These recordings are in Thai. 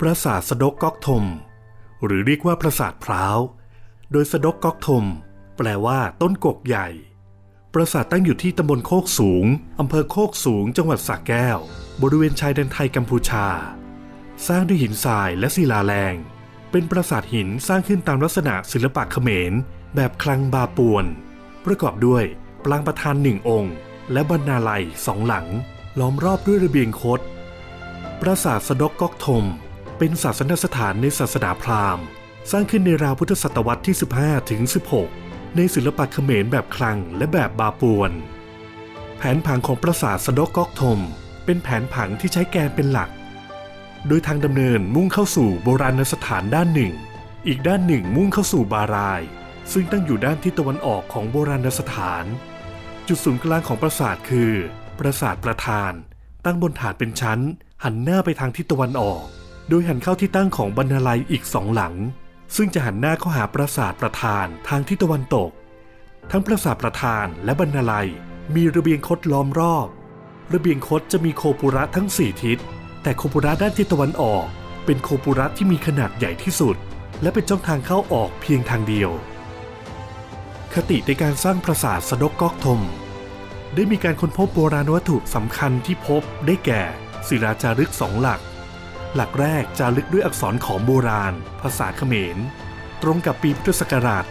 ปราสาทสะดกก๊อกทมหรือเรียกว่าปราสาทพร้าว โดยสะดกก๊อกทมแปลว่าต้นกกใหญ่ ปราสาทตั้งอยู่ที่ตำบลโคกสูง อำเภอโคกสูง จังหวัดสระแก้ว บริเวณชายแดนไทยกัมพูชา สร้างด้วยหินทรายและศิลาแรง เป็นปราสาทหินสร้างขึ้นตามลักษณะศิลปะเขมร แบบคลังบาปวน ประกอบด้วยปรางประธานหนึ่งองค์ และบรรณาลัยสองหลัง ล้อมรอบด้วยระเบียงคด ปราสาทสะดกก๊อกทม เป็นศาสนสถานในศาสนาพราหมณ์ สร้างขึ้นในราวพุทธศตวรรษที่ 15 ถึง 16 ในศิลปะเขมรแบบคลังและแบบบาปวน แผนผังของปราสาทสะดกก๊อกทม เป็นแผนผังที่ใช้แกนเป็นหลัก โดยทางดำเนินมุ่งเข้าสู่โบราณสถานด้านหนึ่ง อีกด้านหนึ่งมุ่งเข้าสู่บาราย ซึ่งตั้งอยู่ด้านทิศตะวันออกของโบราณสถาน จุดศูนย์กลางของปราสาทคือ ปราสาทประธาน ตั้งบนฐานเป็นชั้น หันหน้าไปทางทิศตะวันออก โดยหันเข้าที่ตั้งของบรรณาลัยอีกสองหลัง ซึ่งจะหันหน้าเข้าหาปราสาทประธานทางทิศตะวันตก ทั้งปราสาทประธานและบรรณาลัยมีระเบียงคดล้อมรอบ ระเบียงคดจะมีโคปุระทั้งสี่ทิศ แต่โคปุระด้านทิศตะวันออก เป็นโคปุระที่มีขนาดใหญ่ที่สุด และเป็นช่องทางเข้าออกเพียงทางเดียว คติในการสร้างปราสาทสะดกกอกทม ได้มีการค้นพบโบราณวัตถุสำคัญที่พบได้แก่ศิลาจารึกสองหลัก หลักแรกจารึกด้วยอักษรของโบราณ ภาษาเขมร ตรงกับปีพุทธศักราช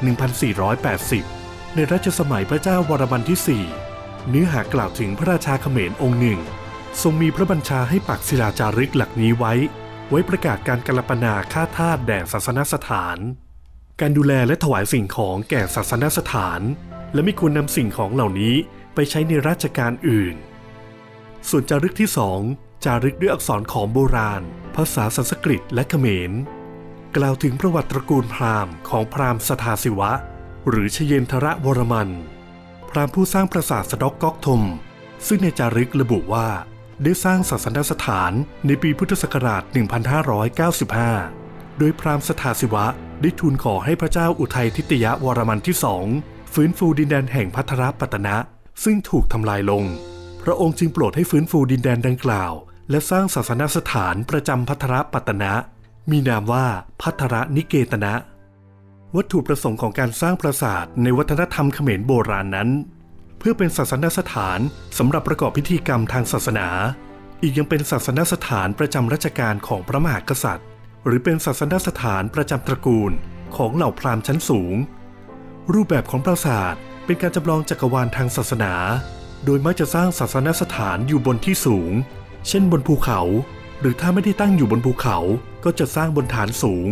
1480 ในรัชสมัยพระเจ้าวรมันที่ 4 เนื้อหากล่าวถึงพระราชาเขมรองค์หนึ่ง ทรงมีพระบัญชาให้ปักศิลาจารึกหลักนี้ไว้ ไว้ประกาศการกลปนาค่าทาสแด่ศาสนสถาน การดูแลและถวายสิ่งของแก่ศาสนสถาน และไม่ควรนำสิ่งของเหล่านี้ไปใช้ในราชการอื่น ส่วนจารึกที่สอง จารึกด้วยอักษรของโบราณ ภาษาสันสกฤตและเขมร กล่าวถึงประวัติตระกูลพราหมณ์ของพราหมณ์สทาศิวะ หรือชเยนทระวรมัน พราหมณ์ผู้สร้างปราสาทสะดอกก๊อกทม ซึ่งในจารึกระบุว่าได้สร้างศาสนสถานในปีพุทธศักราช 1595 โดยพราหมณ์สทาศิวะได้ทูลขอให้พระเจ้าอุทัยทิตยวรมันที่สองฟื้นฟูดินแดนแห่งพัทรปัตนะ ซึ่งถูกทำลายลง พระองค์จึงโปรดให้ฟื้นฟูดินแดนดังกล่าว และสร้างศาสนสถานประจำพัทรปัตตนะ มีนามว่าพัทรนิเกตนะ วัตถุประสงค์ของการสร้างปราสาทในวัฒนธรรมเขมรโบราณนั้น เพื่อเป็นศาสนสถานสำหรับประกอบพิธีกรรมทางศาสนา อีกยังเป็นศาสนสถานประจำราชการของพระมหากษัตริย์ หรือเป็นศาสนสถานประจำตระกูลของเหล่าพราหมณ์ชั้นสูง รูปแบบของปราสาทเป็นการจำลองจักรวาลทางศาสนา โดยมักจะสร้างศาสนสถานอยู่บนที่สูง เช่นบนภูเขา หรือถ้าไม่ได้ตั้งอยู่บนภูเขาก็จะสร้างบนฐานสูง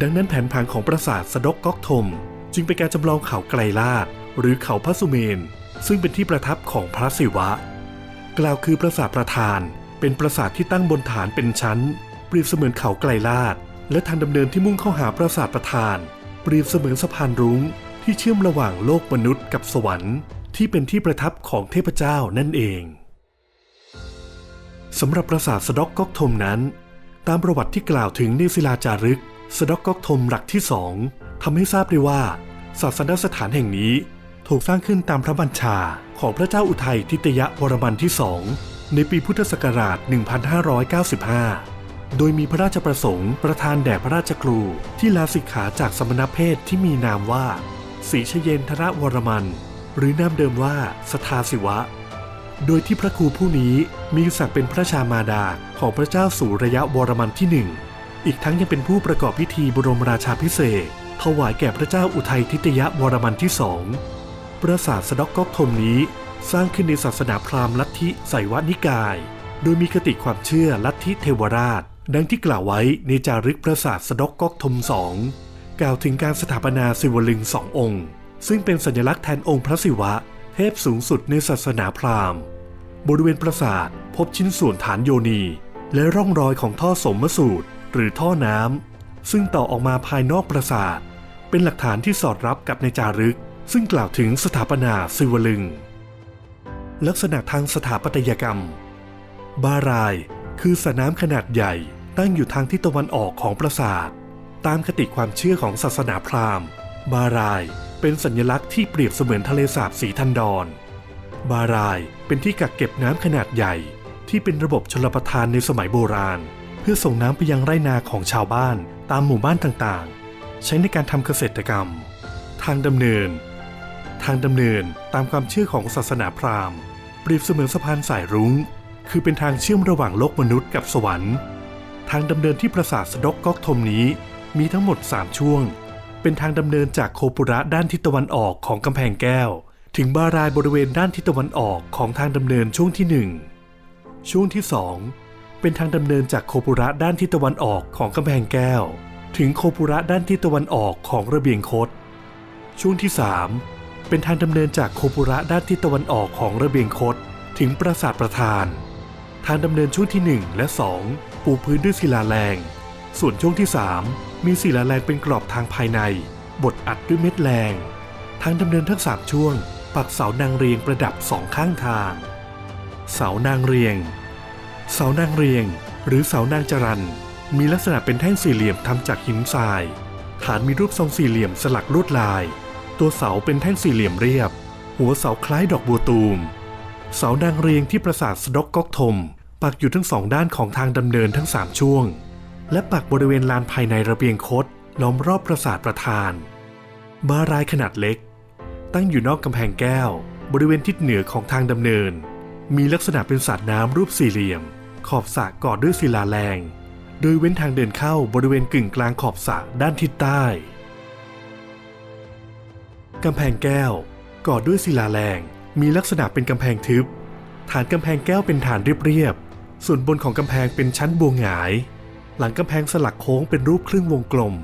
ดังนั้นแผนผังของปราสาทสะดกก๊อกทม จึงเป็นการจำลองเขาไกลลาดหรือเขาพระสุเมน ซึ่งเป็นที่ประทับของพระศิวะ กล่าวคือปราสาทประธาน เป็นปราสาทที่ตั้งบนฐานเป็นชั้น เปรียบเสมือนเขาไกลลาด และทางดำเนินที่มุ่งเข้าหาปราสาทประธาน เปรียบเสมือนสะพานรุ้งที่เชื่อมระหว่างโลกมนุษย์กับสวรรค์ ที่เป็นที่ประทับของเทพเจ้านั่นเอง สำหรับปราสาทสะดอกก๊อกทมนั้น ตามประวัติที่กล่าวถึงในศิลาจารึกสะดอกก๊อกทมหลักที่สองทำให้ทราบได้ว่า ศาสนสถานแห่งนี้ ถูกสร้างขึ้นตามพระบัญชาของพระเจ้าอุทัยทิตยะวรมันที่สองในปีพุทธศักราช 1595 โดยมีพระราชประสงค์ประทานแด่พระราชครูที่ลาสิกขาจากสมณเพศที่มีนามว่าศรีชเยนทระวรมัน หรือนามเดิมว่าสทาศิวะ โดยที่พระครูผู้นี้มีศักดิ์เป็นพระชามาดาของพระเจ้าสุระยะวรมันที่หนึ่ง อีกทั้งยังเป็นผู้ประกอบพิธีบรมราชาพิเศษถวายแก่พระเจ้าอุทัยทิตยวรมันที่สอง ปราสาทสะดอกก๊อกทมนี้สร้างขึ้นในศาสนาพราหมณ์ลัทธิไสยวนิกาย โดยมีคติความเชื่อลัทธิเทวราช ดังที่กล่าวไว้ในจารึกปราสาทสะดอกก๊อกทมสองกล่าวถึงการสถาปนาศิวลึงสององค์ ซึ่งเป็นสัญลักษณ์แทนองค์พระศิวะ เทพสูงสุดในศาสนาพราหมณ์ บริเวณปราสาทพบชิ้นส่วนฐานโยนี และร่องรอยของท่อสมมสูตร หรือท่อน้ำซึ่งต่อออกมาภายนอกปราสาท เป็นหลักฐานที่สอดรับกับในจารึก ซึ่งกล่าวถึงสถาปนาศิวลึง ลักษณะทางสถาปัตยกรรม บารายคือสระน้ำขนาดใหญ่ตั้งอยู่ทางทิศตะวันออกของปราสาท ตามคติความเชื่อของศาสนาพราหมณ์ บารายเป็นสัญลักษณ์ที่เปรียบเสมือนทะเลสาบสีทันดอน บารายเป็นที่กักเก็บน้ำขนาดใหญ่ ที่เป็นระบบชลประทานในสมัยโบราณ เพื่อส่งน้ำไปยังไร่นาของชาวบ้านตามหมู่บ้านต่างๆ ใช้ในการทำเกษตรกรรม ทางดำเนิน ทางดำเนินตามความเชื่อของศาสนาพราหมณ์ เปรียบเสมือนสะพานสายรุง้ง คือเป็นทางเชื่อมระหว่างโลกมนุษย์กับสวรรค์ ทางดำเนินที่ปราสาทสดกก๊อกทมนี้มีทั้งหมด 3 ช่วง เป็นทางดำเนินจากโคปุระด้านทิศตะวันออกของกำแพงแก้ว ถึงบารายบริเวณด้านทิศตะวันออกของทางดำเนินช่วงที่ 1 ช่วงที่ 2 เป็นทางดำเนินจากโคปุระด้านทิศตะวันออกของกำแพงแก้ว ถึงโคปุระด้านทิศตะวันออกของระเบียงคดช่วงที่ 3 เป็นทางดำเนินจากโคปุระด้านทิศตะวันออกของระเบียงคดถึงปราสาทประธาน ทางดำเนินช่วงที่ 1 และ 2 ปูพื้นด้วยศิลาแรง ส่วนช่วงที่ 3 มีศิลาแรงเป็นกรอบทางภายใน บดอัดด้วยเม็ดแรง ทางดำเนินทั้ง 3 ช่วง ปักเสานางเรียงประดับสองข้างทาง เสานางเรียง เสานางเรียง หรือเสานางจรันมีลักษณะเป็นแท่งสี่เหลี่ยมทำจากหินทราย ฐานมีรูปทรงสี่เหลี่ยมสลักลวดลาย ตัวเสาเป็นแท่งสี่เหลี่ยมเรียบ หัวเสาคล้ายดอกบัวตูม เสานางเรียงที่ปราสาทสดกกอกทม ปักอยู่ทั้งสองด้านของทางดำเนินทั้งสามช่วง และปักบริเวณลานภายในระเบียงคดล้อมรอบปราสาทประธาน บารายขนาดเล็ก ตั้งอยู่นอกกำแพงแก้ว บริเวณทิศเหนือของทางดำเนิน มีลักษณะเป็นสระน้ำรูปสี่เหลี่ยม ขอบสระก่อด้วยศิลาแรง โดยเว้นทางเดินเข้าบริเวณกึ่งกลางขอบสระด้านทิศใต้กำแพงแก้ว ก่อด้วยศิลาแรง มีลักษณะเป็นกำแพงทึบ ฐานกำแพงแก้วเป็นฐานเรียบๆ ส่วนบนของกำแพงเป็นชั้นบวงหงาย หลังกำแพงสลักโค้งเป็นรูปครึ่งวงกลม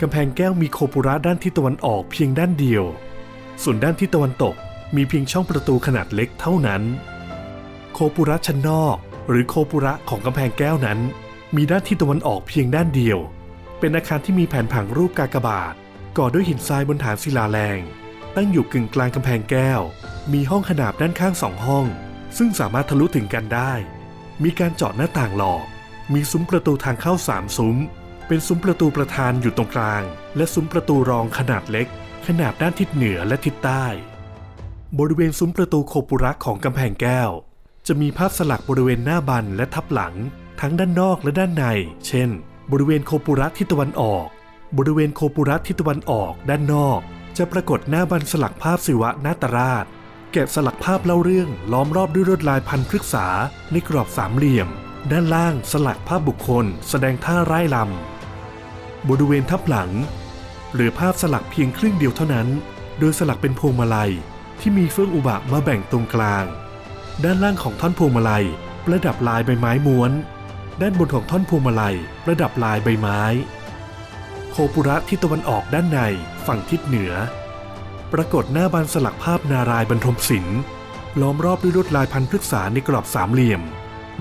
กำแพงแก้วมีโคปุระด้านทิศตะวันออกเพียงด้านเดียว ส่วนด้านทิศตะวันตกมีเพียงช่องประตูขนาดเล็กเท่านั้น โคปุระชั้นนอก หรือโคปุระของกำแพงแก้วนั้น มีด้านทิศตะวันออกเพียงด้านเดียว เป็นอาคารที่มีแผนผังรูปกากบาท ก่อด้วยหินทรายบนฐานศิลาแรง ตั้งอยู่กึ่งกลางกำแพงแก้ว มีห้องขนาบด้านข้างสองห้อง ซึ่งสามารถทะลุถึงกันได้ มีการเจาะหน้าต่างหลอก มีซุ้มประตูทางเข้าสามซุ้ม เป็นซุ้มประตูประธานอยู่ตรงกลาง และซุ้มประตูรองขนาดเล็ก ขนาบด้านทิศเหนือและทิศใต้ บริเวณซุ้มประตูโคปุระของกำแพงแก้ว จะมีภาพสลักบริเวณหน้าบันและทับหลัง ทั้งด้านนอกและด้านใน เช่น บริเวณโคปุระทิศตะวันออก บริเวณโคปุระทิศตะวันออกด้านนอก จะปรากฏหน้าบันสลักภาพศิวะนาตราช แกะสลักภาพเล่าเรื่องล้อมรอบด้วยลวดลายพันพฤกษาในกรอบสามเหลี่ยม ด้านล่างสลักภาพบุคคล แสดงท่าไร่ลำบริเวณทับหลัง เหลือภาพสลักเพียงครึ่งเดียวเท่านั้น โดยสลักเป็นพวงมาลัยที่มีเฟื่องอุบะมาแบ่งตรงกลาง ด้านล่างของท่อนพวงมาลัย ประดับลายใบไม้ม้วน ด้านบนของท่อนพวงมาลัย ประดับลายใบไม้ โคปุระที่ตะวันออกด้านในฝั่งทิศเหนือ ปรากฏหน้าบานสลักภาพนารายบรรทมศิลป์ล้อมรอบด้วยลวดลายพันพฤกษาในกรอบสามเหลี่ยม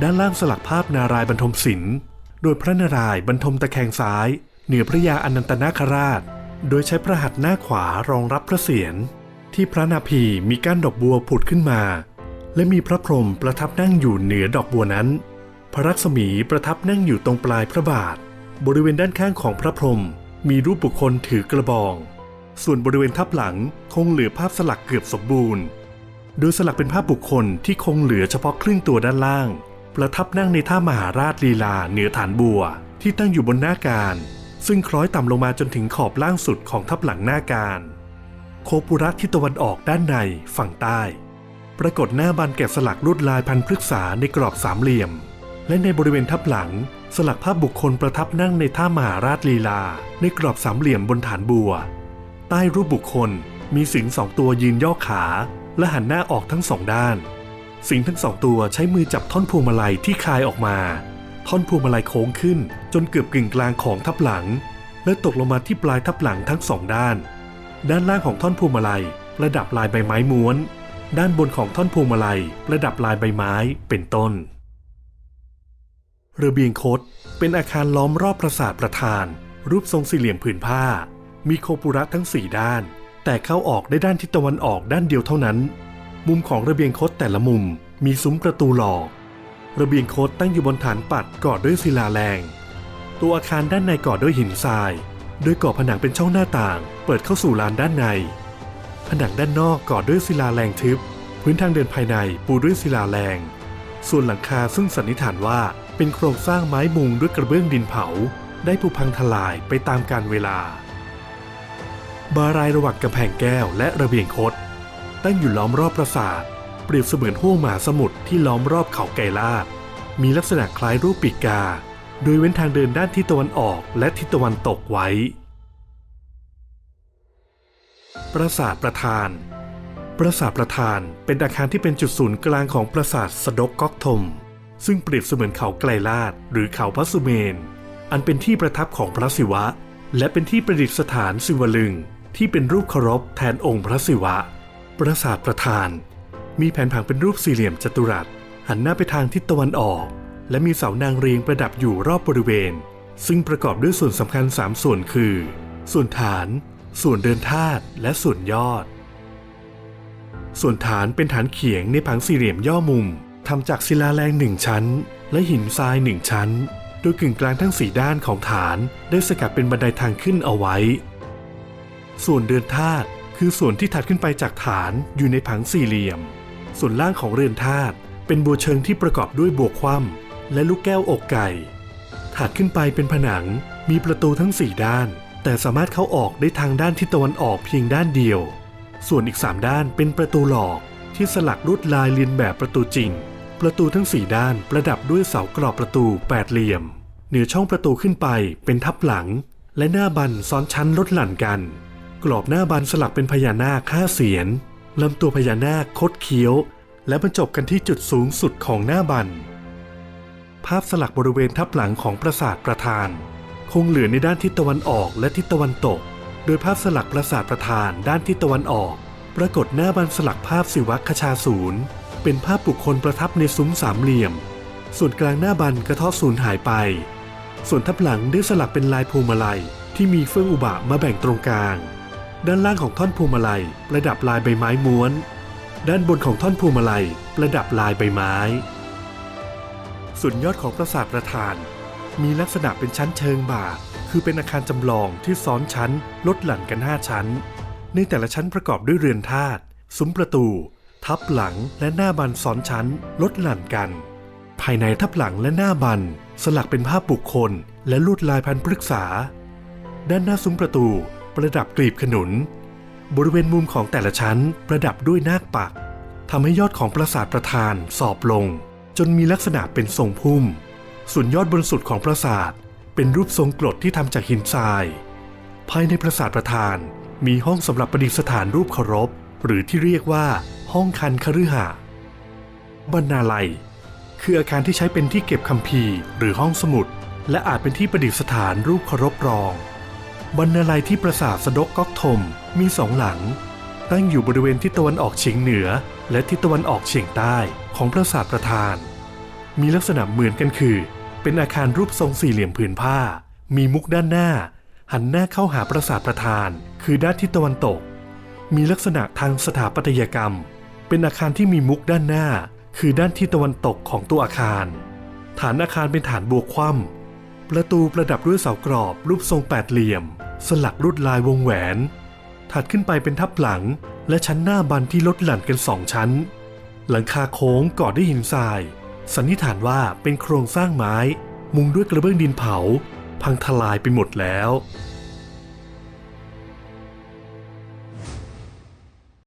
ด้านล่างสลักภาพนารายบรรทมศิลป์โดยพระนารายบรรทมตะแคงซ้าย เหนือพระยาอนันตนาคราช โดยใช้พระหัตถ์หน้าขวารองรับพระเศียรที่พระนาภีมีก้านดอกบัวผุดขึ้นมา และมีพระพรหมประทับนั่งอยู่เหนือดอกบัวนั้น พระรักษมีประทับนั่งอยู่ตรงปลายพระบาท บริเวณด้านข้างของพระพรหมมีรูปบุคคลถือกระบอง ส่วนบริเวณทับหลังคงเหลือภาพสลักเกือบสมบูรณ์ โดยสลักเป็นภาพบุคคลที่คงเหลือเฉพาะครึ่งตัวด้านล่าง ประทับนั่งในท่ามหาราชลีลาเหนือฐานบัวที่ตั้งอยู่บนหน้าการ ซึ่งคล้อยต่ำลงมาจนถึงขอบล่างสุดของทับหลังหน้าการ โคปุระที่ตะวันออกด้านในฝั่งใต้ ปรากฏหน้าบานแกะสลักลวดลายพันพฤกษาในกรอบสามเหลี่ยม และในบริเวณทับหลัง สลักภาพบุคคลประทับนั่งในท่ามหาราชลีลา ในกรอบสามเหลี่ยมบนฐานบัว ใต้รูปบุคคลมีสิงสองตัวยืนย่อขา และหันหน้าออกทั้งสองด้าน สิงทั้งสองตัวใช้มือจับท่อนพวงมาลัยที่คายออกมา ท่อนพวงมาลัยโค้งขึ้น จนเกือบกึ่งกลางของทับหลัง และตกลงมาที่ปลายทับหลังทั้งสองด้าน ด้านล่างของท่อนพวงมาลัยประดับลายใบไม้ม้วน ด้านบนของท่อนพวงมาลัยประดับลายใบไม้เป็นต้น ระเบียงคดเป็นอาคารล้อมรอบปราสาทประธาน รูปทรงสี่เหลี่ยมผืนผ้า มีโคปุระทั้งสี่ด้าน แต่เข้าออกได้ด้านทิศตะวันออกด้านเดียวเท่านั้น มุมของระเบียงคดแต่ละมุมมีซุ้มประตูหลอก ระเบียงโคดตั้งอยู่บนฐานปัดก่อด้วยศิลาแรง ตัวอาคารด้านในก่อด้วยหินทราย โดยก่อผนังเป็นช่องหน้าต่าง เปิดเข้าสู่ลานด้านใน ผนังด้านนอกก่อด้วยศิลาแรงทึบ พื้นทางเดินภายในปูด้วยศิลาแรง ส่วนหลังคาซึ่งสันนิษฐานว่าเป็นโครงสร้างไม้มุงด้วยกระเบื้องดินเผา ได้ผุพังทลายไปตามกาลเวลา บารายระหว่างกำแพงแก้วและระเบียงคดตั้งอยู่ล้อมรอบปราสาท เปรียบเสมือนห้วงมหาสมุทรที่ล้อมรอบเขาไก่ลาด มีลักษณะคล้ายรูปปีกา โดยเว้นทางเดินด้านทิศตะวันออกและทิศตะวันตกไว้ ปราสาทประธาน ปราสาทประธานเป็นอาคารที่เป็นจุดศูนย์กลางของปราสาทสดกก๊อกทม ซึ่งเปรียบเสมือนเขาไกลลาด หรือเขาพระสุเมน อันเป็นที่ประทับของพระศิวะ และเป็นที่ประดิษฐานศิวลึงที่เป็นรูปเคารพแทนองค์พระศิวะ ปราสาทประธาน มีแผนผังเป็นรูปสี่เหลี่ยมจัตุรัส หันหน้าไปทางทิศตะวันออก และมีเสานางเรียงประดับอยู่รอบบริเวณ ซึ่งประกอบด้วยส่วนสำคัญ 3 ส่วนคือ ส่วนฐาน ส่วนเดินธาตุและส่วนยอด ส่วนฐานเป็นฐานเขียงในผังสี่เหลี่ยมย่อมุมทำจากศิลาแรงหนึ่งชั้น และหินทรายหนึ่งชั้น โดยกึ่งกลางทั้งสี่ด้านของฐาน ได้สกัดเป็นบันไดทางขึ้นเอาไว้ ส่วนเรือนธาตุคือส่วนที่ถัดขึ้นไปจากฐานอยู่ในผังสี่เหลี่ยม ส่วนล่างของเรือนธาตุเป็นบัวเชิงที่ประกอบด้วยบวกคว่ำและลูกแก้วอกไก่ ถัดขึ้นไปเป็นผนังมีประตูทั้งสี่ด้าน แต่สามารถเข้าออกได้ทางด้านทิศตะวันออกเพียงด้านเดียว ส่วนอีก 3 ด้านเป็นประตูหลอกที่สลักลวดลายเลียนแบบประตูจริง ประตูทั้ง 4 ด้านประดับด้วยเสากรอบประตูแปดเหลี่ยม เหนือช่องประตูขึ้นไปเป็นทับหลัง และหน้าบันซ้อนชั้นลดหลั่นกัน กรอบหน้าบันสลักเป็นพญานาคห้าเสียน ลำตัวพญานาคคดเคี้ยว และบรรจบกันที่จุดสูงสุดของหน้าบัน ภาพสลักบริเวณทับหลังของปราสาทประธาน คงเหลือในด้านทิศตะวันออกและทิศตะวันตก โดยภาพสลักปราสาทประธานด้านทิศตะวันออก ปรากฏหน้าบันสลักภาพศิวะคชาศูนย์เป็นภาพบุคคลประทับในซุ้มสามเหลี่ยม ส่วนกลางหน้าบันกระทาะศูนย์หายไป ส่วนทับหลังได้สลักเป็นลายพวงมาลัยที่มีเฟื่องอุบะมาแบ่งตรงกลาง ด้านล่างของท่อนพวงมาลัย ประดับลายใบไม้ม้วน ด้านบนของท่อนพวงมาลัย ประดับลายใบไม้ ส่วนยอดของปราสาทประธาน มีลักษณะเป็นชั้นเชิงบ่า คือเป็นอาคารจำลองที่ซ้อนชั้นลดหลั่นกัน5ชั้น ในแต่ละชั้นประกอบด้วยเรือนธาตุซุ้มประตู ทับหลังและหน้าบันซ้อนชั้น ลดหลั่นกัน ภายในทับหลังและหน้าบัน สลักเป็นภาพบุคคล และลวดลายพันพฤกษา ด้านหน้าซุ้มประตู ประดับกลีบขนุน บริเวณมุมของแต่ละชั้นประดับด้วยนาคปักทำให้ยอดของปราสาทประธานสอบลง จนมีลักษณะเป็นทรงพุ่ม ส่วนยอดบนสุดของปราสาทเป็นรูปทรงกรดที่ทำจากหินทราย ภายในปราสาทประธานมีห้องสำหรับประดิษฐานรูปเคารพ หรือที่เรียกว่าห้องคันคฤหะบรรณาลัย คืออาคารที่ใช้เป็นที่เก็บคัมภีร์ หรือห้องสมุด และอาจเป็นที่ประดิษฐานรูปเคารพรอง บรรณาลัยที่ปราสาทสะดกก๊อกทมมีสองหลัง ตั้งอยู่บริเวณทิศตะวันออกเฉียงเหนือ และทิศตะวันออกเฉียงใต้ของปราสาทประธาน มีลักษณะเหมือนกันคือ เป็นอาคารรูปทรงสี่เหลี่ยมผืนผ้า มีมุกด้านหน้า หันหน้าเข้าหาปราสาทประธาน คือด้านทิศตะวันตก มีลักษณะทางสถาปัตยกรรม เป็นอาคารที่มีมุกด้านหน้า คือด้านทิศตะวันตกของตัวอาคาร ฐานอาคารเป็นฐานบวกคว่ำ ประตูประดับด้วยเสากรอบรูปทรงแปดเหลี่ยม สลักลวดลายวงแหวน ถัดขึ้นไปเป็นทับหลัง และชั้นหน้าบันที่ลดหลั่นกันสองชั้น หลังคาโค้งก่อด้วยหินทราย สันนิษฐานว่าเป็นโครงสร้างไม้ มุงด้วยกระเบื้องดินเผา พังทลายไปหมดแล้ว